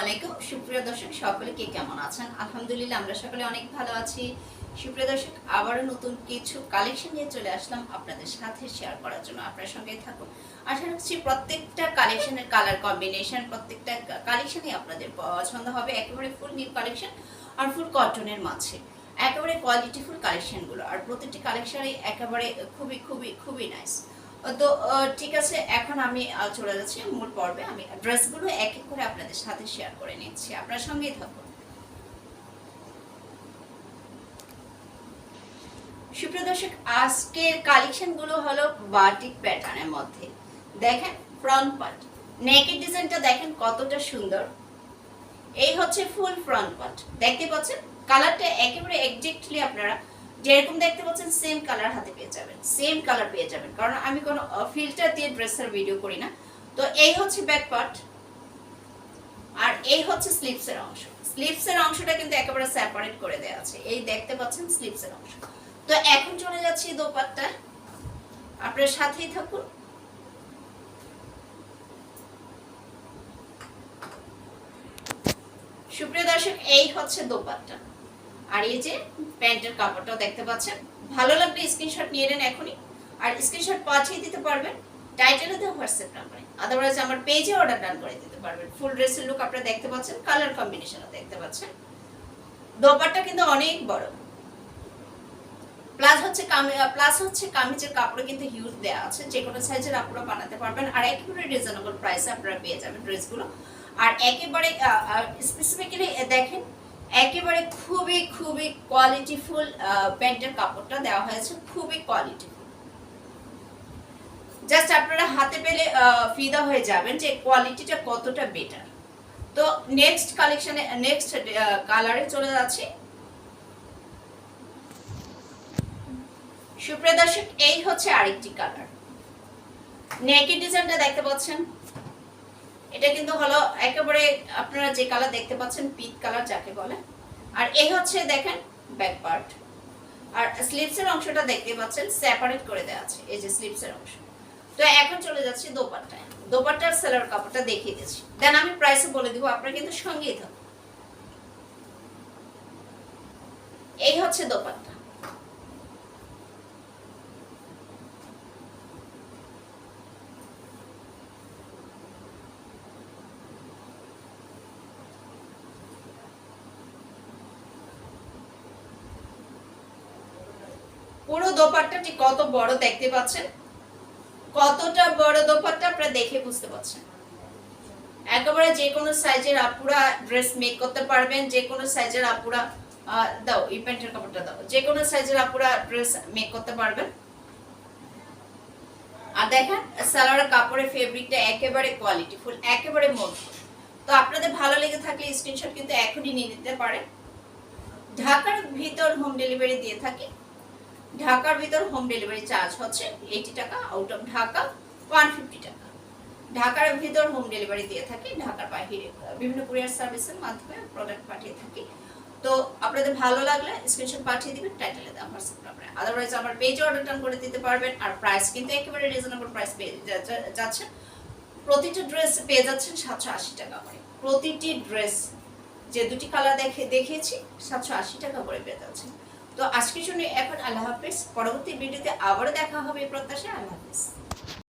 আলাইকুম। সকলে কে কেমন আছেন? আলহামদুলিল্লাহ, আমরা সকলে অনেক ভালো আছি। নতুন কিছু কালেকশন নিয়ে চলে আসলাম আপনাদের সাথে শেয়ার করার জন্য। আপনার সঙ্গে প্রত্যেকটা কালেকশনের কালার কম্বিনেশন প্রত্যেকটা কালেকশনই আপনাদের পছন্দ হবে। একেবারে ফুল নিউ কালেকশন আর ফুল কটনের মাঝে। একেবারে কোয়ালিটিফুল কালেকশনগুলো আর প্রতিটি কালেকশনই একেবারে খুবই খুবই খুবই নাইস তো ঠিক আছে, এখন আমি চলে যাচ্ছি মূল পর্বে। আমি ড্রেসগুলো এক এক করে আপনাদের সাথে শেয়ার করে নিচ্ছি। আপনার সঙ্গেই থাকুন। আজকের কালেকশনগুলো হলো বাটিক প্যাটার্নের মধ্যে। দেখেন ফ্রন্ট পার্ট নেকের ডিজাইনটা দেখেন কতটা সুন্দর। এই হচ্ছে ফুল ফ্রন্ট পার্ট দেখতে পাচ্ছেন? কালারটা একেবারে এক্সাক্টলি আপনারা যেরকম দেখতে পাচ্ছেন সেম কালার হাতে পেয়ে যাবেন সেম কালার পেয়ে যাবেন। কারণ আমি কোনো ফিল্টার দিয়ে ড্রেসের ভিডিও করি না। তো এই হচ্ছে ব্যাক পার্ট আর এই হচ্ছে স্লিপসের অংশ। স্লিপসের অংশটা কিন্তু একেবারে সেপারেট করে দেওয়া আছে। এই দেখতে পাচ্ছেন স্লিপসের অংশ। তো এখন চলে যাচ্ছি দোপাট্টা। আপনার সাথেই থাকুন। সুপ্রিয় দর্শক, এই হচ্ছে দোপাট্টা। আর এই যে প্যান্টের কাপড়টাও দেখতে পাচ্ছেন। ভালো লাগলে স্ক্রিনশট নিয়ে নেন এখনই। আর স্ক্রিনশট পাঠিয়ে দিতে পারবেন। টাইটেলে দেওয়া হোয়াটসঅ্যাপ নাম্বারে আদারওয়াইজ আমার পেজে অর্ডার ডান করে দিতে পারবেন। ফুল ড্রেসের লুক আপনারা দেখতে পাচ্ছেন কালার কম্বিনেশনও দেখতে পাচ্ছেন। দোপাট্টা কিন্তু অনেক বড়। প্লাস হচ্ছে প্লাস হচ্ছে কামিজের কাপড় কিন্তু হিউজ দেওয়া আছে। যে কোনো সাইজের আপনারা বানাতে পারবেন। আর একেবারে রিজনেবল প্রাইসে আপনারা পেয়ে যাবেন ড্রেসগুলো আর একেবারে স্পেসিফিক্যালি দেখেন একেবারে খুবই খুবই কোয়ালিটিফুল প্যান্টের কাপড়টা দেওয়া হয়েছে, খুবই কোয়ালিটিফুল জাস্ট আপনারা হাতে পেলে ফিদা হয়ে যাবেন যে কোয়ালিটিটা কতটা বেটার তো নেক্সট কালেকশনে নেক্সট কালারে চলে যাচ্ছি। সুপ্রিয় দর্শক, এই হচ্ছে আরেকটি কালার নেকের ডিজাইনটা দেখতে পাচ্ছেন। এটা কিন্তু হলো একেবারে আপনারা যে কালার দেখতে পাচ্ছেন পিট কালার যাকে বলে। আর এই হচ্ছে দেখেন ব্যাক পার্ট আর স্লিপসের অংশটা দেখতে পাচ্ছেন সেপারেট করে দেওয়া আছে, এই যে স্লিপসের অংশ। তো এখন চলে যাচ্ছি দোপাট্টায়। দোপাট্টার সেলার কাপড়টা দেখিয়ে দিচ্ছি। দেন আমি প্রাইসে বলে দিব, আপনারা কিন্তু সঙ্গেই থাকুন। এই হচ্ছে দোপাট্টা। পুরো দোপাট্টাটি কত বড় দেখতে পাচ্ছেন? কতটা বড় দোপাট্টা আপনারা দেখে বুঝতে পারছেন? একেবারে যে কোনো সাইজের আপুরা ড্রেস মেক করতে পারবেন যে কোনো সাইজের আপুরা দাও, এই প্যান্টের কাপড়টা দাও যে কোনো সাইজের আপুরা ড্রেস মেক করতে পারবেন। আর দেখেন, সালোয়ার কাপড়ের ফেব্রিকটা একেবারে কোয়ালিটিফুল একেবারে মজবুত তো আপনাদের ভালো লেগে থাকলে স্ক্রিনশট কিন্তু এখনই নিয়ে নিতে পারেন। ঢাকার ভিতর হোম ডেলিভারি দিয়ে থাকি। ঢাকার ভিতর হোম ডেলিভারি চার্জ হচ্ছে এইটি টাকা out of Dhaka one fifty টাকা। ঢাকার ভিতর হোম ডেলিভারি দিয়ে থাকি, ঢাকার বাহিরে, বিভিন্ন কুরিয়ার সার্ভিসের মাধ্যমে প্রোডাক্ট পাঠিয়ে থাকি। তো আপনাদের ভালো লাগলে স্ক্রিনশট পাঠিয়ে দিবেন টাইটেলে দেওয়া হোয়াটসঅ্যাপ নাম্বারে আদারওয়াইজ আমার পেজে অর্ডার টার্ন করে দিতে পারবেন, আর প্রাইস কিন্তু একেবারে রিজনেবল প্রাইস পেয়ে যাচ্ছেন প্রতিটি ড্রেস পেয়ে যাচ্ছেন সাতশো আশি টাকা করে। প্রতিটি ড্রেস যে দুটি কালার দেখে দেখিয়েছি সাতশো আশি টাকা করে পেয়ে যাচ্ছেন। তো আজকের জন্য এখন আল্লাহ হাফেজ। পরবর্তী ভিডিওতে আবারও দেখা হবে। প্রত্যাশা আল্লাহ হাফিজ।